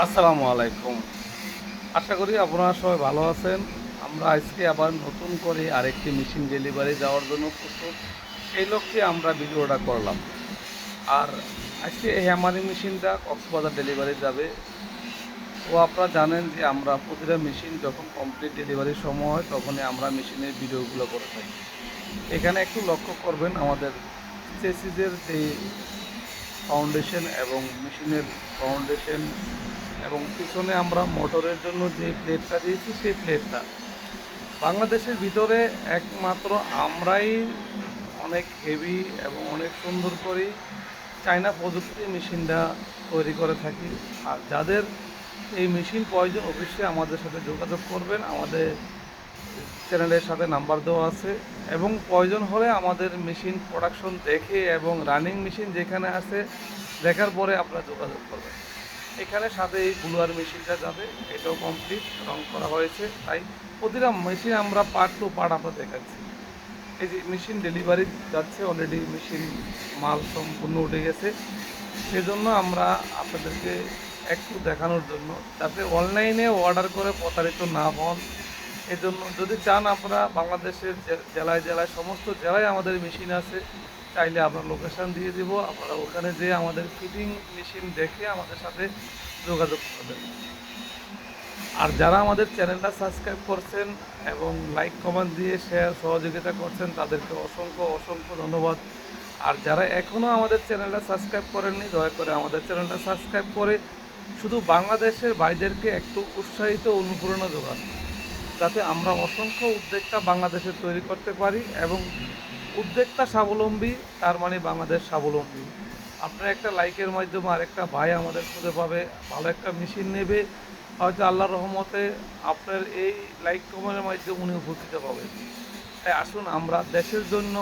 আসসালামু আলাইকুম। আশা করি আপনারা সবাই ভালো আছেন। আমরা আজকে আবার নতুন করে আরেকটি মেশিন ডেলিভারি যাওয়ার জন্য প্রস্তুত। সেই লক্ষ্যে আমরা ভিডিওটা করলাম। আর আজকে এই হ্যামারি মেশিনটা কক্সবাজার ডেলিভারি যাবে। ও আপনারা জানেন যে আমরা প্রতিটা মেশিন যখন কমপ্লিট ডেলিভারির সময় হয়, তখনই আমরা মেশিনের ভিডিওগুলো করে থাকি। এখানে একটু লক্ষ্য করবেন, আমাদের চেসিসের যে ফাউন্ডেশন এবং মেশিনের ফাউন্ডেশন এবং পিছনে আমরা মোটরের জন্য যে প্লেটটা দিয়েছি, সেই প্লেটটা। বাংলাদেশের ভিতরে একমাত্র আমরাই অনেক হেভি এবং অনেক সুন্দর করে চায়না প্রযুক্তি মেশিনটা তৈরি করে থাকি। আর যাদের এই মেশিন প্রয়োজন, অবশ্যই আমাদের সাথে যোগাযোগ করবেন। আমাদের চ্যানেলের সাথে নাম্বার দেওয়া আছে। এবং প্রয়োজন হলে আমাদের মেশিন প্রোডাকশন দেখে এবং রানিং মেশিন যেখানে আছে, দেখার পরে আপনারা যোগাযোগ করবেন। এখানে সাথে এই ব্লুয়ার মেশিনটা যাবে, এটাও কমপ্লিট রং করা হয়েছে, তাই প্রতিটা মেশিন আমরা পার্ট টু পার্ট আমরা দেখাচ্ছি। এই যে মেশিন ডেলিভারি যাচ্ছে অলরেডি মেশিন মাল সম্পূর্ণ উঠে গেছে। সেজন্য আমরা আপনাদেরকে একটু দেখানোর জন্য, যাতে অনলাইনে অর্ডার করে প্রতারিত না হন। এজন্য যদি চান আপনারা বাংলাদেশের জেলায় জেলায়, সমস্ত জেলায় আমাদের মেশিন আছে। চাইলে আমরা লোকেশান দিয়ে দিব, আপনারা ওখানে যেয়ে আমাদের ফিটিং মেশিন দেখে আমাদের সাথে যোগাযোগ করবেন। আর যারা আমাদের চ্যানেলটা সাবস্ক্রাইব করছেন এবং লাইক কমেন্ট দিয়ে শেয়ার সহযোগিতা করছেন, তাদেরকে অসংখ্য অসংখ্য ধন্যবাদ। আর যারা এখনও আমাদের চ্যানেলটা সাবস্ক্রাইব করেননি, দয়া করে আমাদের চ্যানেলটা সাবস্ক্রাইব করে শুধু বাংলাদেশের ভাইদেরকে একটু উৎসাহিত, অনুপ্রেরণা যোগান। যাতে আমরা অসংখ্য উদ্যোক্তা বাংলাদেশে তৈরি করতে পারি এবং উদ্যোক্তা স্বাবলম্বী, তার মানে বাংলাদেশ স্বাবলম্বী। আপনার একটা লাইকের মাধ্যমে আরেকটা ভাই আমাদের খুঁজে পাবে, ভালো একটা মেশিন নেবে। হয়তো আল্লাহর রহমতে আপনার এই লাইক কমেন্টের মাধ্যমে উনি উপকৃত পাবেন। তাই আসুন আমরা দেশের জন্য,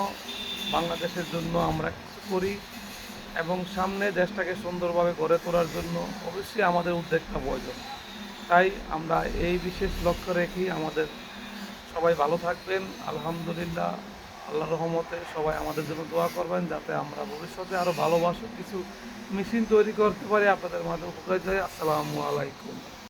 বাংলাদেশের জন্য আমরা কিছু করি এবং সামনে দেশটাকে সুন্দরভাবে গড়ে তোলার জন্য অবশ্যই আমাদের উদ্যোগটা প্রয়োজন। তাই আমরা এই বিশেষ লক্ষ্য রেখেই আমাদের সবাই ভালো থাকবেন। আলহামদুলিল্লাহ। আল্লাহ রহমতে সবাই আমাদের জন্য দোয়া করবেন যাতে আমরা ভবিষ্যতে আরও ভালোবাসো কিছু মেশিন তৈরি করতে পারি আপনাদের মাধ্যমে উপকারিত হয়। আসসালামু আলাইকুম।